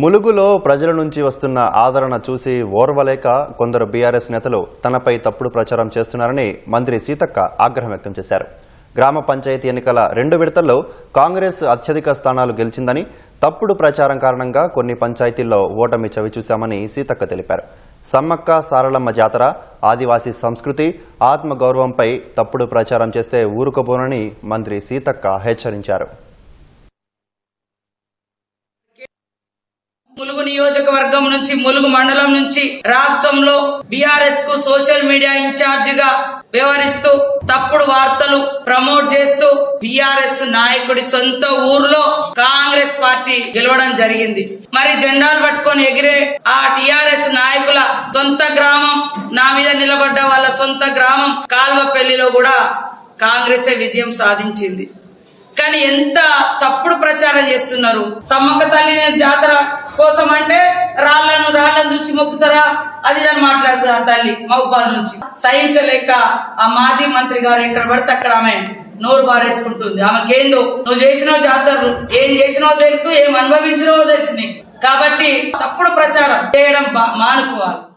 ములుగులో ప్రజల నుంచి వస్తున్న ఆదరణ చూసి ఓర్వలేక కొందరు బీఆర్ఎస్ నేతలు తనపై తప్పుడు ప్రచారం చేస్తున్నారని మంత్రి సీతక్క ఆగ్రహం వ్యక్తం చేశారు. గ్రామ పంచాయతీ ఎన్నికల రెండు విడతల్లో కాంగ్రెస్ అత్యధిక స్థానాలు గెలిచిందని తప్పుడు ప్రచారం కారణంగా కొన్ని పంచాయతీల్లో ఓటమి చవిచూశామని సీతక్క తెలిపారు. సమ్మక్క సారలమ్మ జాతర ఆదివాసీ సంస్కృతి ఆత్మగౌరవంపై తప్పుడు ప్రచారం చేస్తే ఊరుకోబోనని మంత్రి సీతక్క హెచ్చరించారు. ములుగు నియోజకవర్గం నుంచి ములుగు మండలం నుంచి రాష్ట్రంలో బీఆర్ఎస్కు సోషల్ మీడియా ఇన్ఛార్జిగా వ్యవహరిస్తూ తప్పుడు వార్తలు ప్రమోట్ చేస్తూ బీఆర్ఎస్ నాయకుడి సొంత ఊర్లో కాంగ్రెస్ పార్టీ గెలవడం జరిగింది. మరి జెండాలు పట్టుకొని ఎగిరే ఆ టిఆర్ఎస్ నాయకుల సొంత గ్రామం నా మీద నిలబడ్డ వాళ్ళ సొంత గ్రామం కాల్వపల్లిలో కూడా కాంగ్రెసే విజయం సాధించింది. కానీ ఎంత తప్పుడు ప్రచారం చేస్తున్నారు? సమ్మక్క తల్లి జాతర కోసం అంటే రాళ్ళను రాళ్ళను చూసి మొక్కుతారా? అది అని మాట్లాడుతుంది ఆ తల్లి మహబాద్ నుంచి. సహించలేక ఆ మాజీ మంత్రి గారు ఎక్కడ పడితే అక్కడ ఆమె నోరు బారేసుకుంటుంది ఆమెకేందో నువ్వు చేసినావు జాతరలు ఏం చేసినావో తెలుసు ఏం అనుభవించినావో తెలుసు నీకు. కాబట్టి తప్పుడు ప్రచారం చేయడం బా- మానుకోవాలి.